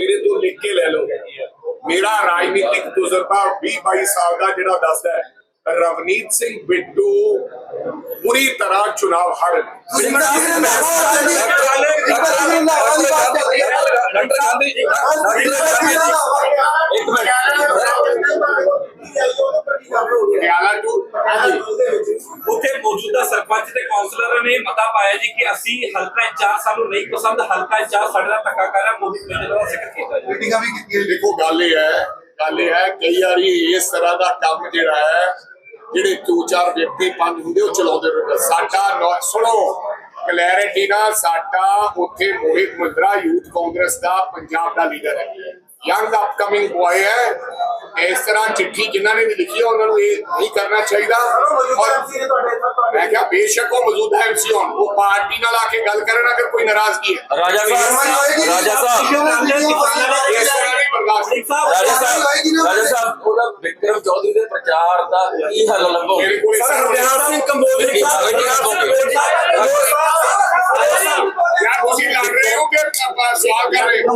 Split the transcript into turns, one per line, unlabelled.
ਮੇਰੇ ਤੋਂ ਲਿਖ ਕੇ ਲੈ ਲਓ ਮੇਰਾ ਰਾਜਨੀਤਿਕ ਤਜਰਬਾ 20 22 ਸਾਲ ਦਾ ਜਿਹੜਾ ਦੱਸਦਾ ਹੈ ਰਵਨੀਤ ਸਿੰਘ ਬਿੱਟੂ ਪੂਰੀ ਤਰ੍ਹਾਂ ਚੁਣਾਵ ਹਾਰ
ਡਾਕਟਰ ਗਾਂਧੀ ਜੀ ਇੱਕ
ਪਟਿਆਲਾ ਟੂ
ਉੱਥੇ ਮੌਜੂਦਾ ਸਰਪੰਚ ਤੇ ਕਾਉਂਸਲਰਾਂ ਨੇ ਮਤਾ ਪਾਇਆ ਜੀ ਕਿ ਅਸੀਂ ਹਲਕਾ ਇੰਚਾਰਜ ਸਾਨੂੰ ਨਹੀਂ ਪਸੰਦ ਹਲਕਾ ਇੰਚਾਰਜ ਸਾਡੇ ਨਾਲ ਧੱਕਾ ਕਰ ਰਿਹਾ ਮੋਦੀ ਮੇਰੇ ਦਾ ਜ਼ਿਕਰ ਕੀਤਾ ਜੀ
ਮੀਟਿੰਗਾਂ ਵੀ ਕੀਤੀਆਂ
ਦੇਖੋ ਗੱਲ ਇਹ ਹੈ ਗੱਲ ਇਹ ਹੈ ਕਈ ਵਾਰੀ ਇਸ ਤਰ੍ਹਾਂ ਦਾ ਕੰਮ ਜਿਹੜਾ ਹੈ ਜਿਹੜੇ ਦੋ ਚਾਰ ਵਿਅਕਤੀ ਪੰਜ ਹੁੰਦੇ ਉਹ ਚਲਾਉਂਦੇ ਰਹਿੰਦੇ। ਸਾਡਾ ਨੌ- ਸੁਣੋ ਕਲੈਰਿਟੀ ਨਾਲ ਸਾਡਾ ਉੱਥੇ ਮੋਹਿਤ ਮੁੰਦਰਾ ਯੂਥ ਕਾਂਗਰਸ ਦਾ ਪੰਜਾਬ ਦਾ ਲੀਡਰ ਹੈ। ਯੰਗ ਅਪਕਮਿੰਗ ਬॉय ਹੈ ਇਸ ਤਰ੍ਹਾਂ ਚਿੱਠੀ ਜਿਨ੍ਹਾਂ ਨੇ ਵੀ ਲਿਖੀ ਹੈ ਉਹਨਾਂ ਨੂੰ ਇਹ ਨਹੀਂ ਕਰਨਾ ਚਾਹੀਦਾ। ਔਰ ਬੇਸ਼ੱਕ ਉਹ ਮੌਜੂਦਾ ਐਮਸੀ ਹੋਣ ਉਹ ਪਾਰਟੀ ਨਾਲ ਆ ਕੇ ਗੱਲ ਕਰਨ ਅਗਰ ਕੋਈ ਨਾਰਾਜ਼ਗੀ ਹੈ
ਰਾਜਾ ਸਾਹਿਬ ਰਾਜਾ ਸਾਹਿਬ ਰਾਜਾ ਸਾਹਿਬ ਰਾਜਾ ਸਾਹਿਬ ਉਹਦਾ ਵਿਕਰਮ ਚੌਧਰੀ ਦੇ ਪ੍ਰਚਾਰ ਦਾ ਕੀ ਹੱਲ ਲੱਭੋ
ਮੇਰੇ ਕੋਲ ਤਰ੍ਹਾਂ
ਹਰਦਿਆਲ ਸਿੰਘ ਕੰਬੋਜ
ਲੱਭੋਗੇ
ਯਾਰ ਤੁਸੀਂ ਲੜ ਰਹੇ ਹੋ ਕਿ ਆਪਾਂ ਸਵਾਲ ਕਰ ਰਹੇ ਹੋ